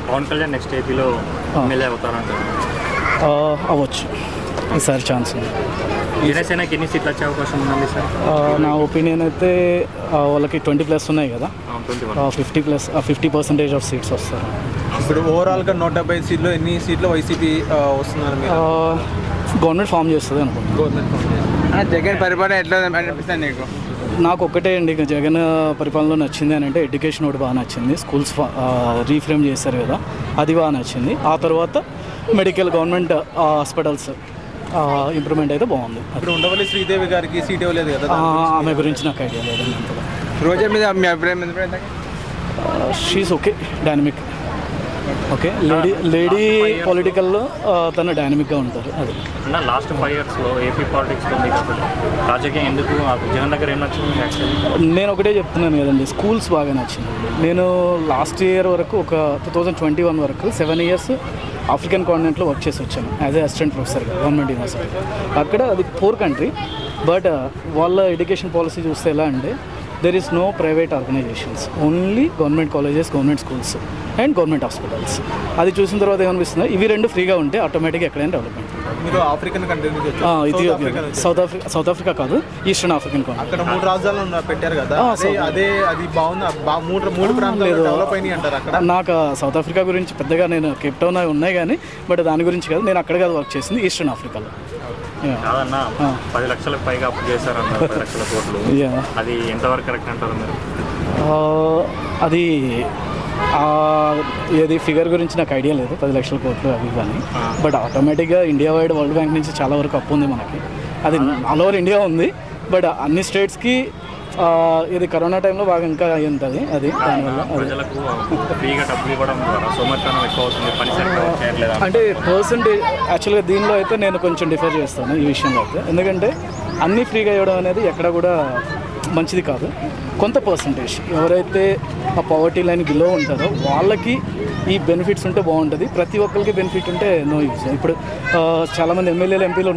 Pawan Kalyan next ఏపీలో MLA అవుతారంటారు ఆ, అవ్వచ్చు. ఈసారి ఛాన్స్ ఉంది. జనసేనకి ఎన్ని సీట్లు వచ్చే అవకాశం ఉందండి సార్? నా ఒపీనియన్ అయితే వాళ్ళకి ట్వంటీ ప్లస్ ఉన్నాయి కదా. Fifty plus fifty percentage of seats వస్తారు. ఇప్పుడు ఓవరాల్గా నూట డెబ్బై సీట్లు ఎన్ని సీట్లు వైసీపీ వస్తున్నారు మీరు? గవర్నమెంట్ ఫామ్ చేస్తుంది అనుకుంటున్నాను గవర్నమెంట్ జగన్ పరిపాలన ఎట్లా అనిపిస్తుంది నీకు? నాకు ఒక్కటే అండి ఇక జగన్ పరిపాలనలో నచ్చింది అని అంటే ఎడ్యుకేషన్ ఒకటి బాగా నచ్చింది. స్కూల్స్ రీఫ్రేమ్ చేశారు కదా అది బాగా నచ్చింది. ఆ తర్వాత మెడికల్ గవర్నమెంట్ హాస్పిటల్స్ ఇంప్రూవ్మెంట్ అయితే బాగుంది. ఇప్పుడు ఉండవల్లి శ్రీదేవి గారికి సీట్ ఇవ్వలేదు కదా ఆమె గురించి నాకు ఐడియా లేదండి అంతగా. రోజా మీద మీ అభిప్రాయం she's okay dynamic okay lady lady పొలిటికల్లో తను డైనమిక్గా ఉంటారు. అది. అన్న లాస్ట్ ఫైవ్ ఇయర్స్లో ఏపీ పాలిటిక్స్లో మీకు అసలు రాజకీయం ఎందుకు? జగన్ దగ్గర ఏం నచ్చింది నేను ఒకటే చెప్తున్నాను కదండి స్కూల్స్ బాగా నచ్చింది. నేను లాస్ట్ ఇయర్ వరకు ఒక టూ థౌజండ్ ట్వంటీ వన్ వరకు సెవెన్ ఇయర్స్ ఆఫ్రికన్ కాంటినెంట్లో వర్క్ చేసి వచ్చాను యాజ్ ఏ అసిస్టెంట్ ప్రొఫెసర్గా గవర్నమెంట్ యూనివర్సిటీ అక్కడ అది పూర్ కంట్రీ బట్ వాళ్ళ ఎడ్యుకేషన్ పాలసీ చూస్తే ఎలా అంటే there is no private organisations only government colleges government schools and government hospitals అది చూసిన తర్వాత ఏమనిపిస్తుంది? ఇవి రెండు ఫ్రీగా ఉంటే ఆటోమేటిక్గా ఎక్కడైనా డెవలప్మెంట్ మీరు African Ethiopia. South Africa South Africa కాదు ఈస్టర్న్ ఆఫ్రికన్ అక్కడ మూడు రాజ్యాలు పెట్టారు కదా. అదే అదే బాగుంది? మూడు మూడు ప్రాంతాలు. డెవలప్ అంటారు అక్కడ? నాకు సౌత్ ఆఫ్రికా గురించి పెద్దగా నేను కేప్ టౌన్ అవి ఉన్నాయి కానీ బట్ దాని గురించి కాదు నేను అక్కడ కాదు వర్క్ చేసింది ఈస్టర్న్ ఆఫ్రికాలో. కాదన్న పది లక్షలకు పైగా అప్పు చేశారన్నారు పది లక్షల కోట్లు. అది ఎంతవరకు కరెక్ట్ అంటారు మీరు? అది ఏది ఫిగర్ గురించి నాకు ఐడియా లేదు పది లక్షల కోట్లు అవి కానీ బట్ ఆటోమేటిక్గా ఇండియా వైడ్ వరల్డ్ బ్యాంక్ నుంచి చాలా వరకు అప్పు ఉంది మనకి. అది ఆల్ ఓవర్ ఇండియా ఉంది. బట్ అన్ని స్టేట్స్కి ఇది కరోనా టైంలో బాగా ఇంకా అయి ఉంటుంది అది దానివల్ల అది. ప్రజలకు ఫ్రీగా డబ్బులు ఇవ్వడం ద్వారా సోమర్థనం ఎక్కువ అవుతుంది పని సరిగ్గా చేయట్లేదు? అంటే పర్సంటేజ్ యాక్చువల్గా దీనిలో అయితే నేను కొంచెం డిఫర్ చేస్తాను ఈ విషయంలో అయితే. ఎందుకంటే అన్నీ ఫ్రీగా ఇవ్వడం అనేది ఎక్కడ కూడా మంచిది కాదు. కొంత పర్సంటేజ్ ఎవరైతే ఆ పవర్టీ లైన్ బిలో ఉంటారో వాళ్ళకి ఈ బెనిఫిట్స్ ఉంటే బాగుంటుంది. ప్రతి ఒక్కరికి బెనిఫిట్ ఉంటే నో యూజ్ ఇప్పుడు ఆ, చాలామంది ఎమ్మెల్యేలు ఎంపీలు